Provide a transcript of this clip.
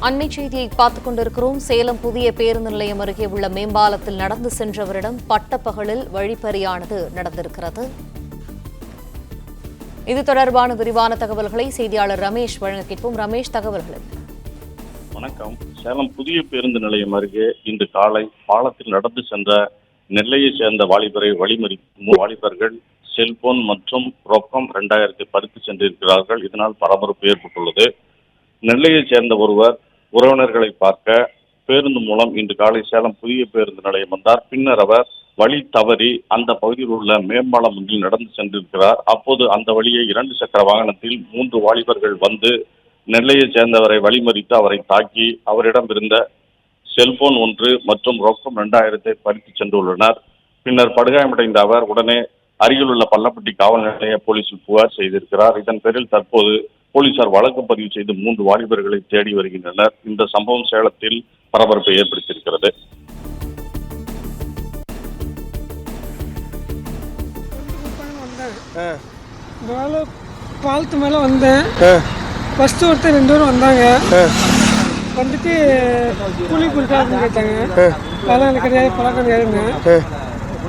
அண்மை செய்தியை பார்த்துக் கொண்டிருக்கிறோம். சேலம் புதிய பேருந்து நிலையம் அருகே உள்ள மேம்பாலத்தில் நடந்து சென்றவரிடம் பட்டப்பகலில் வழிப்பறியானது நடந்திருக்கிறது. இது தொடர்பான விரிவான தகவல்களை செய்தியாளர் ரமேஷ் வழங்க கேட்போம். ரமேஷ் தகவல்கள். வணக்கம். சேலம் புதிய பேருந்து நிலையம் அருகே இன்று காலை பாலத்தில் நடந்து சென்ற நெல்லையை சேர்ந்த வாலிபரை வழிமறி வாலிபர்கள் செல்போன் மற்றும் ரொக்கம் இரண்டாயிரத்தை பறித்து சென்றிருக்கிறார்கள். இதனால் பரபரப்பு ஏற்பட்டுள்ளது. நெல்லையை சேர்ந்த ஒருவர் உறவினர்களை பார்க்க பேருந்து மூலம் இன்று காலை சேலம் புதிய பேருந்து நிலையம் வந்தார். பின்னர் அவர் வழி தவறி அந்த பகுதியில் உள்ள மேம்பாலம் ஒன்றில் நடந்து சென்றிருக்கிறார். அப்போது அந்த வழியை இரண்டு சக்கர வாகனத்தில் மூன்று வாலிபர்கள் வந்து நெல்லையை சேர்ந்தவரை வழிமறித்து அவரை தாக்கி அவரிடம் இருந்த செல்போன் ஒன்று மற்றும் ரொக்கம் இரண்டாயிரத்தை பறித்து சென்றுள்ளனர். பின்னர் படுகாயமடைந்த அவர் உடனே அருகிலுள்ள பள்ளப்பட்டி காவல் நிலைய போலீசில் புகார் செய்திருக்கிறார். இதன் பேரில் தற்போது போலீசார் வழக்கு பதிவு செய்து மூன்று வாலிபர்களை தேடி வருகின்றனர். இந்த சம்பவம் சேலத்தில் பரபரப்பை ஏற்படுத்தியிருக்கிறது. பாலத்து மேலே வந்தேன் ஆ. ஃபஸ்ட்டு ஒருத்தர் ரெண்டு பேரும் வந்தாங்க. வந்துட்டு கூலி அப்படின்னு கேட்டாங்க. அதெல்லாம் எனக்கு கிடையாது பழக்கம் கிடையாதுங்க